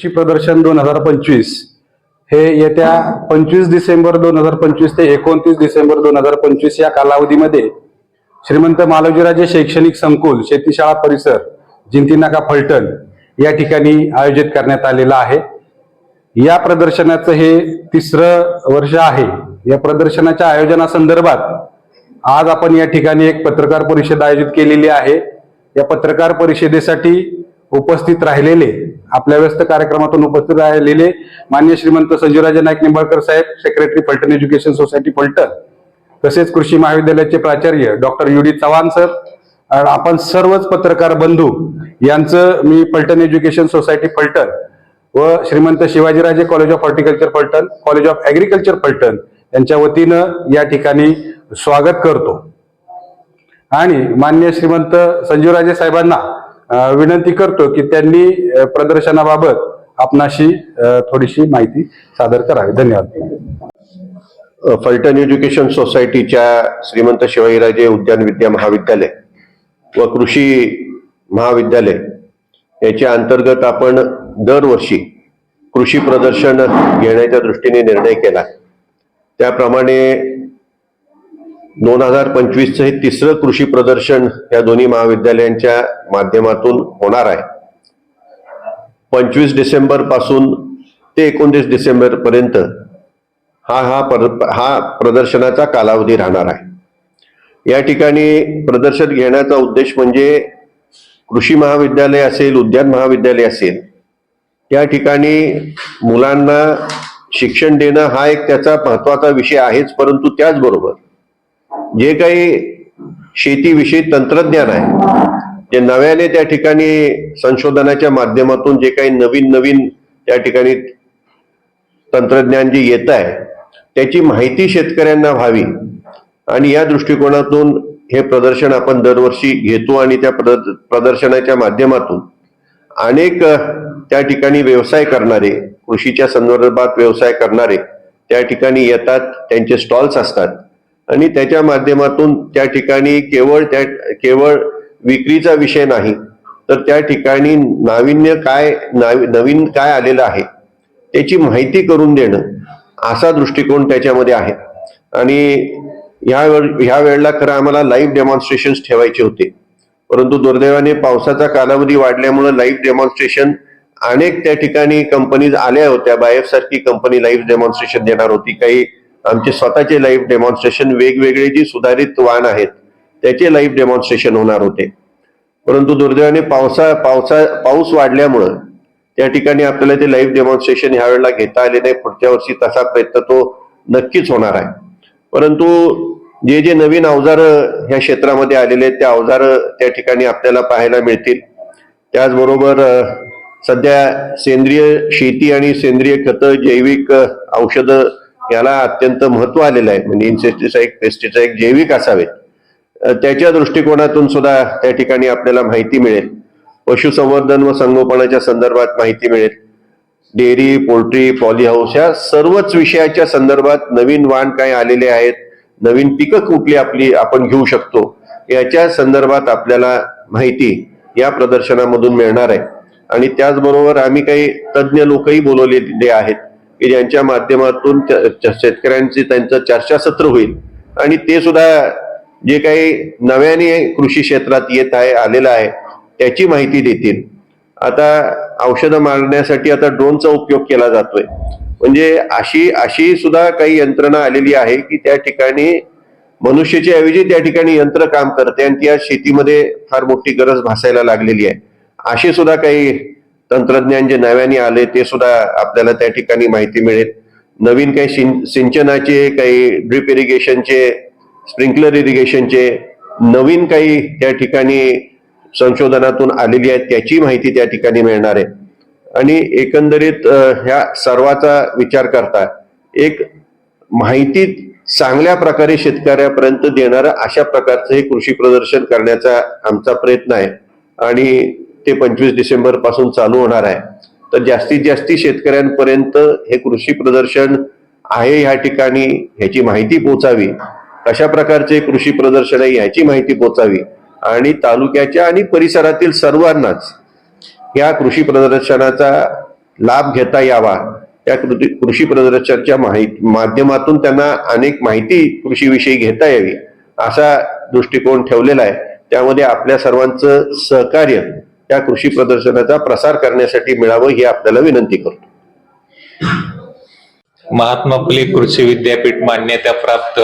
कृषी प्रदर्शन दोन हजार पंचवीस. हे येत्या पंचवीस डिसेंबर दोन हजार पंचवीस ते एकोणतीस डिसेंबर दोन हजार पंचवीस या कालावधीमध्ये श्रीमंत मालोजीराजे शैक्षणिक संकुल शेतीशाळा परिसर जिंती नाका फलटण या ठिकाणी आयोजित करण्यात आलेलं आहे. या प्रदर्शनाचं हे तिसरं वर्ष आहे. या प्रदर्शनाच्या आयोजनासंदर्भात आज आपण या ठिकाणी एक पत्रकार परिषद आयोजित केलेली आहे. या पत्रकार परिषदेसाठी उपस्थित राहिलेले आपल्या व्यस्त कार्यक्रमातून उपस्थित राहिलेले मान्य श्रीमंत संजीवराजे नाईक निंबाळकर साहेब secretary Phaltan education society Phaltan तसेच कृषी महाविद्यालयाचे प्राचार्य डॉक्टर युडी चव्हाण सर आपण सर्वच पत्रकार बंधू यांचं मी फलटण एज्युकेशन सोसायटी फलटण व Shrimant Shivajiraje college of horticulture Phaltan college of agriculture Phaltan यांच्या वतीनं या ठिकाणी स्वागत करतो. आणि मान्य श्रीमंत संजीवराजे साहेबांना विनंती करतो की त्यांनी प्रदर्शनाबाबत आपणाशी थोडीशी माहिती सादर करावी. धन्यवाद. फलटण एज्युकेशन सोसायटीच्या श्रीमंत शिवाजीराजे उद्यान विद्या महाविद्यालय व कृषी महाविद्यालय याच्या अंतर्गत आपण दरवर्षी कृषी प्रदर्शन घेण्याच्या दृष्टीने निर्णय केला. त्याप्रमाणे दोन हजार पंचवीसचं हे तिसरं कृषी प्रदर्शन या दोन्ही महाविद्यालयांच्या माध्यमातून होणार आहे. पंचवीस डिसेंबरपासून ते एकोणतीस डिसेंबर पर्यंत हा हा पर- हा प्रदर्शनाचा कालावधी राहणार आहे. या ठिकाणी प्रदर्शन घेण्याचा उद्देश म्हणजे कृषी महाविद्यालय असेल उद्यान महाविद्यालय असेल या ठिकाणी मुलांना शिक्षण देणं हा एक त्याचा महत्त्वाचा विषय आहेच परंतु त्याचबरोबर जे काही शेतीविषयी तंत्रज्ञान आहे जे नव्याने त्या ठिकाणी संशोधनाच्या माध्यमातून जे काही नवीन नवीन त्या ठिकाणी तंत्रज्ञान जे येत आहे त्याची माहिती शेतकऱ्यांना व्हावी. आणि या दृष्टिकोनातून हे प्रदर्शन आपण दरवर्षी घेतो आणि त्या प्रद- प्रदर्शनाच्या माध्यमातून अनेक त्या ठिकाणी व्यवसाय करणारे कृषीच्या संदर्भात व्यवसाय करणारे त्या ठिकाणी येतात त्यांचे स्टॉल्स असतात. आणि त्याच्या माध्यमातून त्या ठिकाणी केवळ त्या केवळ विक्रीचा विषय नाही तर त्या ठिकाणी नाविन्य काय नवीन काय आलेलं आहे त्याची माहिती करून देणं असा दृष्टिकोन त्याच्यामध्ये आहे. आणि ह्या वेळ ह्या वेळेला खरं आम्हाला लाईव्ह डेमॉन्स्ट्रेशन ठेवायचे होते. परंतु दुर्दैवाने पावसाचा कालावधी वाढल्यामुळे लाईव्ह डेमॉन्स्ट्रेशन अनेक त्या ठिकाणी कंपनीज आल्या होत्या. बायफ सारखी कंपनी लाईव्ह डेमॉन्स्ट्रेशन देणार होती. काही आमचे स्वतःचे लाईव्ह डेमॉन्स्ट्रेशन वेगवेगळे जी सुधारित वाहन आहेत त्याचे लाईव्ह डेमॉन्स्ट्रेशन होणार होते. परंतु दुर्दैवाने पावसा पावसा पाऊस वाढल्यामुळं त्या ठिकाणी आपल्याला ते लाईव्ह डेमॉन्स्ट्रेशन ह्या वेळेला घेता आले नाही. पुढच्या वर्षी तसा प्रयत्न तो नक्कीच होणार आहे. परंतु जे जे नवीन अवजार ह्या क्षेत्रामध्ये आलेले आहेत त्या अवजार त्या ठिकाणी आपल्याला पाहायला मिळतील. त्याचबरोबर सध्या सेंद्रिय शेती आणि सेंद्रिय खतं जैविक औषधं याला अत्यंत महत्त्व आलेलं आहे. म्हणजे इन्सेस्टिसाईड पेस्टिसाईड जैविक असावेत त्याच्या दृष्टिकोनातून सुद्धा त्या ठिकाणी आपल्याला माहिती मिळेल. पशुसंवर्धन व संगोपनाच्या संदर्भात माहिती मिळेल. डेअरी पोल्ट्री पॉली हाऊस या सर्वच विषयाच्या संदर्भात नवीन वाण काय आलेले आहेत नवीन पिकं कुठली आपली आपण घेऊ शकतो याच्या संदर्भात आपल्याला माहिती या प्रदर्शनामधून मिळणार आहे. आणि त्याचबरोबर आम्ही काही तज्ज्ञ लोकही बोलवलेले आहेत. की ज्यांच्या माध्यमातून शेतकऱ्यांची शेतकऱ्यांचे त्यांचं चर्चासत्र होईल. आणि ते सुद्धा जे काही नव्याने कृषी क्षेत्रात येत आहे आलेलं आहे त्याची माहिती देतील. आता औषधं मारण्यासाठी आता ड्रोनचा उपयोग केला जातोय. म्हणजे अशी अशी सुद्धा काही यंत्रणा आलेली आहे की त्या ठिकाणी मनुष्याच्या ऐवजी त्या ठिकाणी यंत्र काम करते आणि त्या शेतीमध्ये फार मोठी गरज भासायला लागलेली आहे. असे सुद्धा काही तंत्रज्ञान जे नव्याने आले ते सुद्धा आपल्याला त्या ठिकाणी माहिती मिळेल. नवीन काही सिं- सिंचनाचे काही ड्रिप इरिगेशनचे स्प्रिंकलर इरिगेशनचे नवीन काही त्या ठिकाणी संशोधनातून आलेली आहे त्याची माहिती त्या ठिकाणी मिळणार आहे. आणि एकंदरीत ह्या सर्वाचा विचार करता एक माहिती चांगल्या प्रकारे शेतकऱ्यापर्यंत देणारं अशा प्रकारचं हे कृषी प्रदर्शन करण्याचा आमचा प्रयत्न आहे. आणि ते पंचवीस डिसेंबरपासून चालू होणार आहे. तर जास्तीत जास्ती शेतकऱ्यांपर्यंत हे कृषी प्रदर्शन आहे ह्या ठिकाणी ह्याची माहिती पोचावी. कशा प्रकारचे कृषी प्रदर्शन आहे ह्याची माहिती पोचावी. आणि तालुक्याच्या आणि परिसरातील सर्वांनाच या कृषी प्रदर्शनाचा लाभ घेता यावा. त्या कृती कृषी प्रदर्शनाच्या माहिती माध्यमातून त्यांना अनेक माहिती कृषीविषयी घेता यावी असा दृष्टिकोन ठेवलेला आहे. त्यामध्ये आपल्या सर्वांचं सहकार्य त्या कृषी प्रदर्शनाचा प्रसार करण्यासाठी मिळावं ही आपल्याला विनंती करतो. महात्मा फुले कृषी विद्यापीठ मान्यता प्राप्त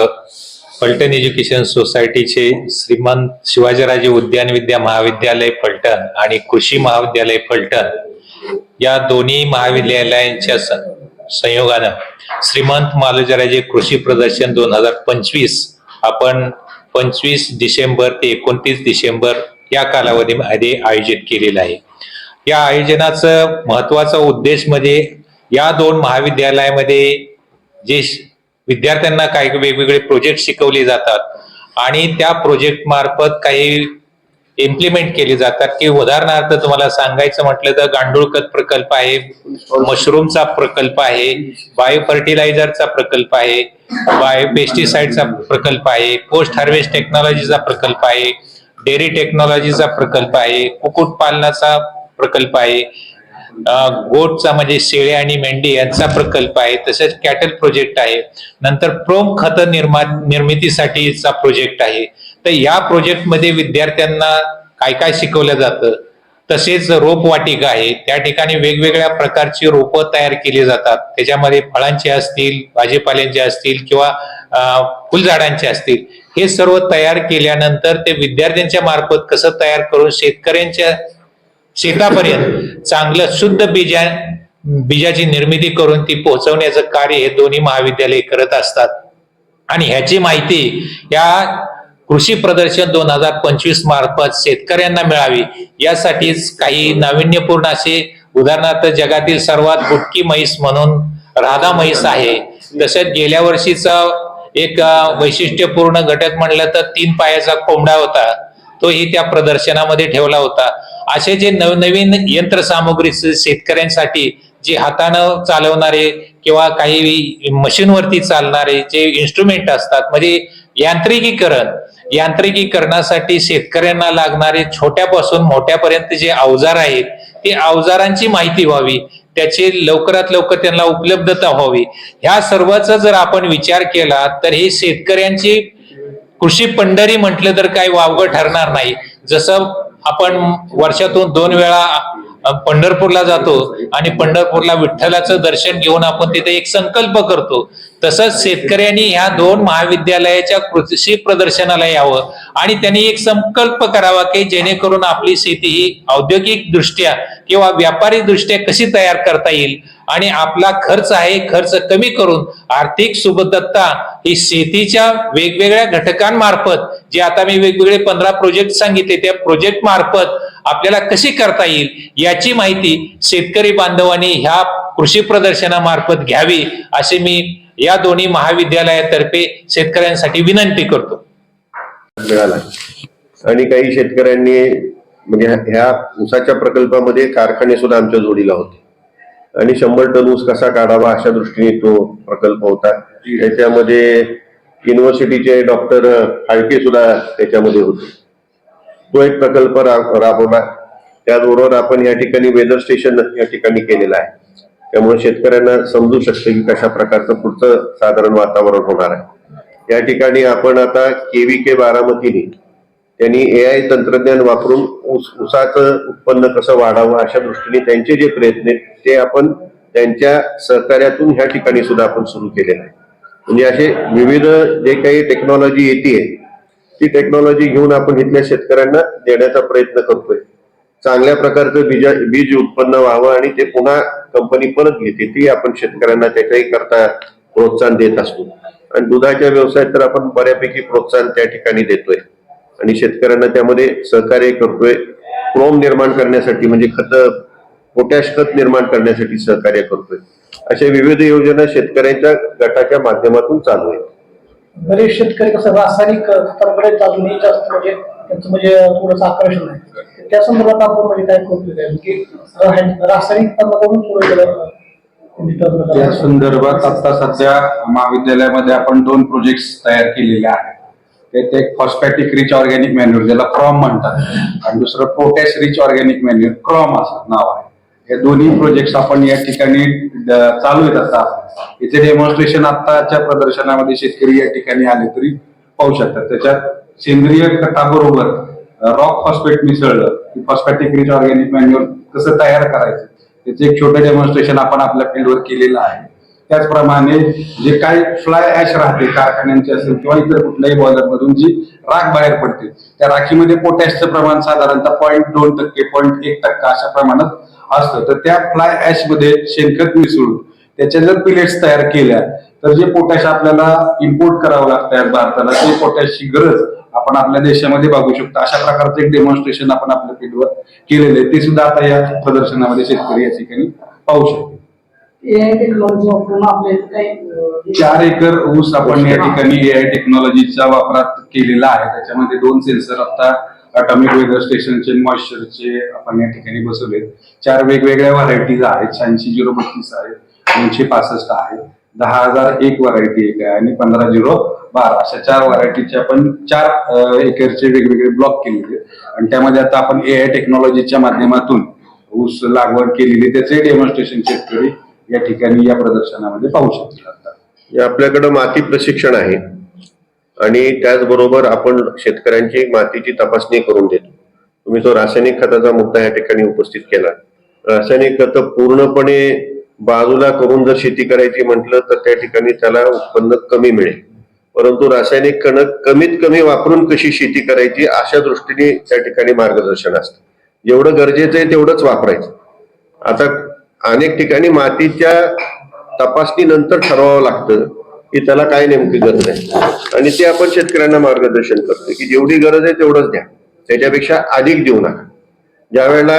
फलटण एज्युकेशन सोसायटीचे श्रीमंत शिवाजीराजे उद्यान विद्या महाविद्यालय फलटण आणि कृषी महाविद्यालय फलटण या दोन्ही महाविद्यालयांच्या संयोगानं श्रीमंत मालोजराजे कृषी प्रदर्शन दोन हजार पंचवीस आपण पंचवीस डिसेंबर ते एकोणतीस डिसेंबर या कालावधीमध्ये आयोजित केलेलं आहे. या आयोजनाचं महत्त्वाचा उद्देश म्हणजे या दोन महाविद्यालयामध्ये जे विद्यार्थ्यांना काही वेगवेगळे प्रोजेक्ट शिकवले जातात आणि त्या प्रोजेक्ट मार्फत काही इम्प्लिमेंट केले जातात. की उदाहरणार्थ तुम्हाला सांगायचं म्हटलं तर गांडूळ खत प्रकल्प आहे मशरूमचा प्रकल्प आहे बायो फर्टिलायझरचा प्रकल्प आहे बायो पेस्टिसाइडचा प्रकल्प आहे पोस्ट हार्वेस्ट टेक्नॉलॉजीचा प्रकल्प आहे डेअरी टेक्नॉलॉजीचा प्रकल्प आहे कुक्कुट पालनाचा प्रकल्प आहे गोटचा म्हणजे शेळ्या आणि मेंढी यांचा प्रकल्प आहे तसेच कॅटल प्रोजेक्ट आहे नंतर प्रोम खत निर्मा निर्मितीसाठीचा प्रोजेक्ट आहे. तर या प्रोजेक्टमध्ये विद्यार्थ्यांना काय काय शिकवलं जातं? तसेच रोपवाटिका आहे त्या ठिकाणी वेगवेगळ्या प्रकारची रोपं तयार केली जातात. त्याच्यामध्ये फळांचे असतील भाजीपाल्यांचे असतील किंवा फुलझाडांचे असतील. हे सर्व तयार केल्यानंतर ते विद्यार्थ्यांच्या मार्फत कसं तयार करून शेतकऱ्यांच्या शेतापर्यंत चांगलं शुद्ध बीजा बीजाची निर्मिती करून ती पोहोचवण्याचं कार्य हे दोन्ही महाविद्यालय करत असतात. आणि ह्याची माहिती या कृषी प्रदर्शन दोन हजार पंचवीस मार्फत शेतकऱ्यांना मिळावी. यासाठीच काही नाविन्यपूर्ण असे उदाहरणार्थ जगातील सर्वात बुटकी म्हैस म्हणून राधा म्हैस आहे. तसेच गेल्या वर्षीचा एक वैशिष्ट्यपूर्ण घटक म्हणलं तर तीन पायाचा कोंबडा होता. तोही त्या प्रदर्शनामध्ये ठेवला होता. असे जे नवनवीन यंत्रसामुग्री शेतकऱ्यांसाठी जे हातानं चालवणारे किंवा काही मशीनवरती चालणारे जे इन्स्ट्रुमेंट असतात म्हणजे यांत्रिकीकरण यांत्रिकीकरणासाठी शेतकऱ्यांना लागणारे छोट्यापासून मोठ्यापर्यंत जे अवजार आहेत ते अवजारांची माहिती व्हावी. त्याची लवकरात लवकर त्यांना उपलब्धता व्हावी. ह्या सर्वाचा जर आपण विचार केला तर हे शेतकऱ्यांची कृषी पंढरी म्हटलं तर काही वावगं ठरणार नाही. जसं आपण वर्षातून दोन वेळा पंढरपूरला जातो आणि पंढरपूरला विठ्ठलाचं दर्शन घेऊन आपण तिथे एक संकल्प करतो. तसंच शेतकऱ्यांनी ह्या दोन महाविद्यालयाच्या कृषी प्रदर्शनाला यावं आणि त्यांनी एक संकल्प करावा की जेणेकरून आपली शेती ही औद्योगिक दृष्ट्या किंवा व्यापारी दृष्ट्या कशी तयार करता येईल आणि आपला खर्च आहे खर्च कमी करून आर्थिक सुबद्धता ही शेतीच्या वेगवेगळ्या घटकांमार्फत जे आता मी वेगवेगळे पंधरा प्रोजेक्ट सांगितले त्या प्रोजेक्ट मार्फत आपल्याला कशी करता येईल याची माहिती शेतकरी बांधवांनी ह्या कृषी प्रदर्शनामार्फत घ्यावी असे मी या दोन्ही महाविद्यालयातर्फे शेतकऱ्यांसाठी विनंती करतो. आणि काही शेतकऱ्यांनी म्हणजे ह्या ऊसाच्या प्रकल्पामध्ये कारखाने सुद्धा आमच्या जोडीला होते. आणि शंभर टन ऊस कसा काढावा अशा दृष्टीने तो प्रकल्प होता. त्याच्यामध्ये युनिव्हर्सिटीचे डॉक्टर फाळके सुद्धा त्याच्यामध्ये होते. तो एक प्रकल्प राबवला. त्याचबरोबर आपण या ठिकाणी वेदर स्टेशन या ठिकाणी केलेलं आहे. त्यामुळे शेतकऱ्यांना समजू शकते की कशा प्रकारचं पुढचं साधारण वातावरण होणार आहे. या ठिकाणी आपण आता केव्ही के बारामतीने त्यांनी ए आय तंत्रज्ञान वापरून ऊस ऊसाचं उत्पन्न कसं वाढावं अशा दृष्टीने त्यांचे जे प्रयत्न आहेत ते आपण त्यांच्या सहकार्यातून ह्या ठिकाणी सुद्धा आपण सुरू केलेलं आहे. म्हणजे असे विविध जे काही टेक्नॉलॉजी येते ती टेक्नॉलॉजी घेऊन आपण इथल्या शेतकऱ्यांना देण्याचा प्रयत्न करतोय. चांगल्या प्रकारचं बीज बीज उत्पन्न व्हावं आणि ते पुन्हा कंपनी परत घेते ती आपण शेतकऱ्यांना त्याच्याही करता प्रोत्साहन देत असतो. आणि दुधाच्या व्यवसायात तर आपण बऱ्यापैकी प्रोत्साहन त्या ठिकाणी देतोय. आणि शेतकऱ्यांना त्यामध्ये सहकार्य करतोय. क्रोम निर्माण करण्यासाठी म्हणजे खत पोटॅश खत निर्माण करण्यासाठी सहकार्य करतोय. अशा विविध योजना शेतकऱ्यांच्या गटाच्या माध्यमातून चालू आहेत. बरेच शेतकरी कसं रासायनिक खतांकडे अजूनही जास्त म्हणजे त्यांचं म्हणजे थोडंसं आकर्षण आहे. त्या संदर्भात आपण म्हणजे काय करू की रासायनिक खतांकडून थोडं गेलं संदर्भात आता सध्या महाविद्यालयामध्ये आपण दोन प्रोजेक्ट तयार केलेले आहेत. त्यात एक फॉस्फॅटिक रिच ऑर्गॅनिक मॅन्युअर ज्याला क्रॉम म्हणतात. आणि दुसरं पोटॅश रिच ऑर्गॅनिक मॅन्युअर क्रॉम असं नाव आहे. हे दोन्ही प्रोजेक्ट आपण या ठिकाणी चालू आहेत आता. इथे डेमॉन्स्ट्रेशन आताच्या प्रदर्शनामध्ये शेतकरी या ठिकाणी आले तरी पाहू शकतात. त्याच्यात सेंद्रिय खताबरोबर रॉक फॉस्फेट मिसळलं फॉस्फॅटिक रिच ऑर्गॅनिक मॅन्युअल कसं तयार करायचं त्याचं एक छोटं डेमॉन्स्ट्रेशन आपण आपल्या फील्डवर केलेलं आहे. त्याचप्रमाणे जे काही फ्लाय ऍश राहते कारखान्यांचे असेल किंवा इतर कुठल्याही बॉयलर मधून जी राख बाहेर पडते त्या राखीमध्ये पोटॅशचं प्रमाण साधारणतः पॉईंट दोन टक्के पॉईंट एक टक्का अशा प्रमाणात असतं. तर त्या फ्लाय ऍशमध्ये शेणखत मिसळून त्याच्या जर पिलेट्स तयार केल्या तर जे पोटॅश आपल्याला इम्पोर्ट करावं लागतं भारताला ते पोटॅशची गरज आपण आपल्या देशामध्ये बघू शकतो. अशा प्रकारचं एक डेमॉन्स्ट्रेशन आपण आपल्या फील्डवर केलेलं आहे. ते सुद्धा आता या प्रदर्शनामध्ये शेतकरी या ठिकाणी पाहू शकतो चार एकर ऊस आपण या ठिकाणी एआय टेक्नॉलॉजीच्या वापरात केलेला आहे. त्याच्यामध्ये दोन सेन्सर आता अटॉमिक वेदर स्टेशनचे मॉइश्चरचे आपण या ठिकाणी बसवले. चार वेगवेगळ्या व्हरायटीज आहेत. शहाऐंशी झिरो बत्तीस आहे दोनशे पासष्ट आहे दहा हजार एक व्हरायटी एक आहे आणि पंधरा झिरो बारा. अशा चार व्हरायटीचे आपण चार एकरचे वेगवेगळे ब्लॉक केलेले. आणि त्यामध्ये आता आपण ए आय टेक्नॉलॉजीच्या माध्यमातून ऊस लागवड केलेली त्याचे डेमॉन्स्ट्रेशन शेतकरी या ठिकाणी या प्रदर्शनामध्ये पाहू शकतील आता हे आपल्याकडं माती प्रशिक्षण आहे. आणि त्याचबरोबर आपण शेतकऱ्यांची मातीची तपासणी करून देतो. तुम्ही जो रासायनिक खताचा मुद्दा या ठिकाणी उपस्थित केला रासायनिक खत पूर्णपणे बाजूला करून जर शेती करायची म्हटलं तर त्या ठिकाणी त्याला उत्पन्न कमी मिळेल. परंतु रासायनिक कणक कमीत कमी वापरून कशी शेती करायची अशा दृष्टीने त्या ठिकाणी मार्गदर्शन असतं. जेवढं गरजेचं आहे तेवढंच वापरायचं. आता अनेक ठिकाणी मातीच्या तपासणीनंतर ठरवावं लागतं की त्याला काय नेमकी गरज आहे आणि ते आपण शेतकऱ्यांना मार्गदर्शन करतो की जेवढी गरज आहे तेवढंच द्या. त्याच्यापेक्षा अधिक देऊ नका. ज्या वेळेला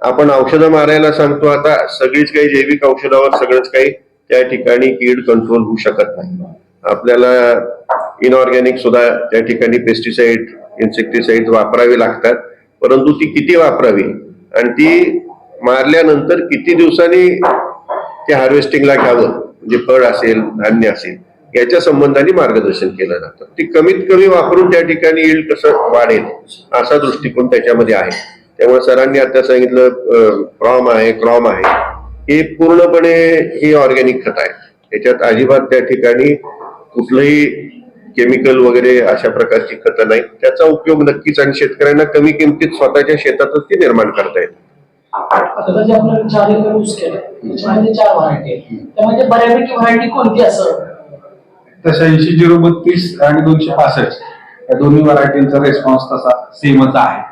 आपण औषधं मारायला सांगतो आता सगळीच काही जैविक औषधावर सगळंच काही त्या ठिकाणी कीड कंट्रोल होऊ शकत नाही. आपल्याला इनऑर्गॅनिक सुद्धा त्या ठिकाणी पेस्टिसाइड इन्सेक्टिसाइड वापरावी लागतात. परंतु ती किती वापरावी? आणि ती मारल्यानंतर किती दिवसांनी ते हार्वेस्टिंगला घ्यावं? म्हणजे फळ असेल धान्य असेल याच्या संबंधाने मार्गदर्शन केलं जातं. ती कमीत कमी वापरून त्या ठिकाणी येईल कसं वाढेल असा दृष्टिकोन त्याच्यामध्ये आहे. त्यामुळे सरांनी आता सांगितलं प्रॉम आहे क्रॉम आहे. हे पूर्णपणे हे ऑर्गॅनिक खत आहे. त्याच्यात अजिबात त्या ठिकाणी कुठलंही केमिकल वगैरे अशा प्रकारची खतं नाही. त्याचा उपयोग नक्कीच आणि शेतकऱ्यांना कमी किमतीत स्वतःच्या शेतातच ते निर्माण करता येतं. आता जे आपण चार एकर ऊस केलं त्याच्यामध्ये चार व्हरायटी आहेत. त्यामध्ये बऱ्यापैकी व्हरायटी कोणती असं? तशा ऐंशी झिरो बत्तीस आणि दोनशे पासष्ट. या दोन्ही व्हरायटींचा रिस्पॉन्स तसा सेमच आहे.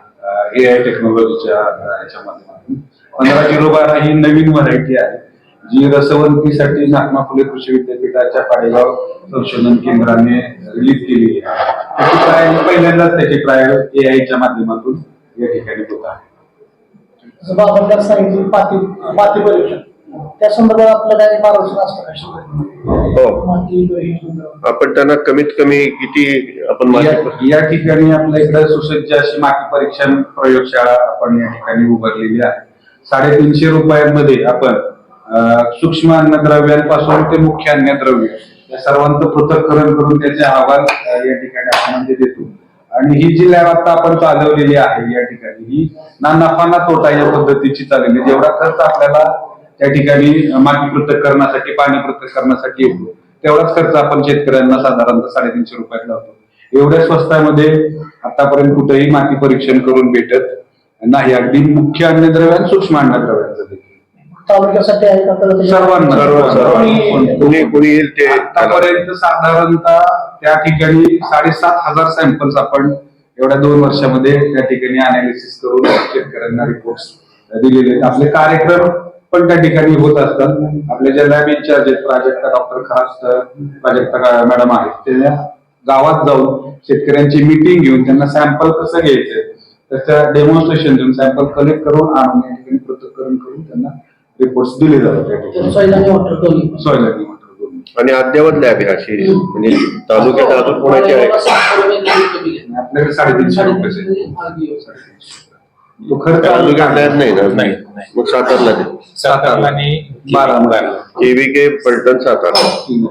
ए आय टेक्नॉलॉजीच्या याच्या माध्यमातून पंधरा झिरो बारा ही नवीन व्हरायटी आहे जी रसवंतीसाठी नागमा फुले कृषी विद्यापीठाच्या पाडेगाव संशोधन केंद्राने रिलीज केलेली आहे. त्याची ट्रायल पहिल्यांदाच त्याची ट्रायल ए आयच्या माध्यमातून या ठिकाणी होत आहे. त्यात सांगितलं पाती माती परीक्षण त्या संदर्भात आपलं काही मार्गदर्शन असतं का? हो माती. आपण त्यांना कमीत कमी किती आपण या माती ठिकाणी आपल्या इकडे सुसज्ज अशी माती परीक्षण प्रयोगशाळा आपण या ठिकाणी उभारलेली आहे साडेतीनशे रुपयांमध्ये आपण सूक्ष्म अन्नद्रव्यांपासून ते मुख्य अन्नद्रव्य या सर्वांचं पृथक्करण करून त्याचे अहवाल या ठिकाणी आपण म्हणजे देतो आणि ही जी लॅब आता आपण चालवलेली आहे या ठिकाणी ही ना नफा ना तोटा या पद्धतीची चाललेली जेवढा म्हणजे खर्च आपल्याला त्या ठिकाणी माती पृथक पृथक्करणासाठी पाणी पृथक्करणासाठी येतो. तेवढाच खर्च आपण शेतकऱ्यांना साधारणतः साडेतीनशे रुपयात लावतो. एवढ्या स्वस्तामध्ये आतापर्यंत कुठेही माती परीक्षण करून भेटत नाही. अगदी मुख्य अन्नद्रव्यां सूक्ष्म अन्नद्रव्यांचं देखील. तालुक्यासाठी आहे का तर सर्वांना. सर्व सर्वांना. कुणी कुणी येईल ते आतापर्यंत साधारणतः त्या ठिकाणी साडेसात हजार सॅम्पल्स आपण एवढ्या दोन वर्षामध्ये त्या ठिकाणी अनालिसिस करून शेतकऱ्यांना रिपोर्ट दिलेले आहेत. आपले कार्यक्रम पण त्या ठिकाणी होत असतात. आपले जे लॅब इन्चार्ज आहेत प्राजक्ता डॉक्टर खास प्राजक्ता मॅडम आहेत त्या गावात जाऊन शेतकऱ्यांची मिटिंग घेऊन त्यांना सॅम्पल कसं घ्यायचं त्याचं डेमॉन्स्ट्रेशन देऊन सॅम्पल कलेक्ट करून आणून या ठिकाणी पृथक्करण करून त्यांना रिपोर्ट्स दिले जातात सोयल आणि वॉटर दोन्ही दोन्ही. आणि अद्यावत लॅब आहे अशी म्हणजे तालुक्यात अजून कोणाची आहे का? आणि आपल्याकडे साडेतीनशे रुपये साडेतीनशे तो खर्च तालुक्यात लॅब नाही ना नाही, नाही. मग सातारला दे सातारा आणि बारामती. बारामती. केव्हीके पलटण सातारा तीन.